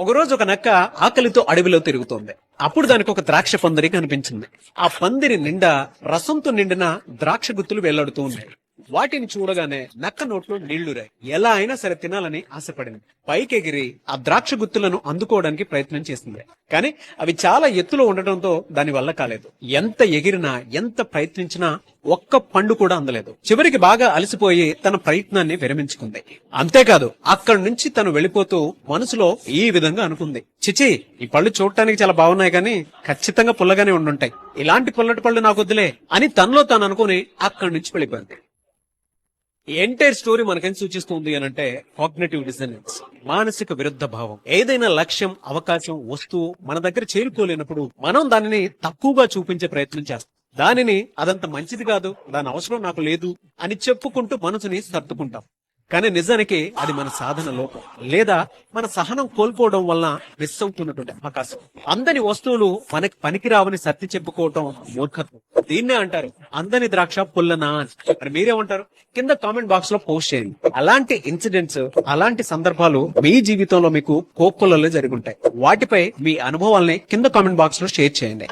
ఒకరోజు ఒక నక్క ఆకలితో అడవిలో తిరుగుతోంది. అప్పుడు దానికి ఒక ద్రాక్ష పందిరి కనిపించింది. ఆ పందిరి నిండా రసంతో నిండిన ద్రాక్ష గుత్తులు వెళ్ళాడుతూ ఉన్నాయి. వాటిని చూడగానే నక్క నోట్లో నీళ్ళురాయి ఎలా అయినా సరే తినాలని ఆశపడింది. పైకెగిరి ఆ ద్రాక్ష గుత్తులను అందుకోవడానికి ప్రయత్నం చేసింది. కానీ అవి చాలా ఎత్తులో ఉండటంతో దాని వల్ల కాలేదు. ఎంత ఎగిరినా ఎంత ప్రయత్నించినా ఒక్క పండు కూడా అందలేదు. చివరికి బాగా అలసిపోయి తన ప్రయత్నాన్ని విరమించుకుంది. అంతేకాదు అక్కడి నుంచి తను వెళ్ళిపోతూ మనసులో ఈ విధంగా అనుకుంది. చిచి ఈ పళ్ళు చూడటానికి చాలా బాగున్నాయి కానీ ఖచ్చితంగా పుల్లగానే ఉండుంటాయి. ఇలాంటి పుల్లటి పళ్ళు నాకు వద్దులే అని తనలో తాను అనుకుని అక్కడి నుంచి వెళ్ళిపోయింది. ఎంటైర్ స్టోరీ మనకేం సూచిస్తుంది అని అంటే కాగ్నేటివ్ డిసనెన్స్ మానసిక విరుద్ధ భావం. ఏదైనా లక్ష్యం అవకాశం వస్తువు మన దగ్గర చేరుకోలేనప్పుడు మనం దానిని తక్కువగా చూపించే ప్రయత్నం చేస్తాం. దానిని అదంత మంచిది కాదు దాని అవసరం నాకు లేదు అని చెప్పుకుంటూ మనసుని సర్దుకుంటాం. కానీ నిజానికి అది మన సాధన లోపం. లేదా మన సహనం కోల్పోవడం వలన మిస్ అవుతున్నటువంటి అవకాశం. అందని వస్తువులు మనకి పనికిరావని సర్ది చెప్పుకోవటం మూర్ఖత్వం. దీన్నే అంటారు. అందని ద్రాక్ష పుల్లనా అని. మరి మీరేమంటారు? కింద కామెంట్ బాక్స్లో పోస్ట్ చేయండి. అలాంటి ఇన్సిడెంట్స్ అలాంటి సందర్భాలు మీ జీవితంలో మీకు కోక్కులలో జరుగుంటాయి ఉంటాయి. వాటిపై మీ అనుభవాల్ని కింద కామెంట్ బాక్స్లో షేర్ చేయండి.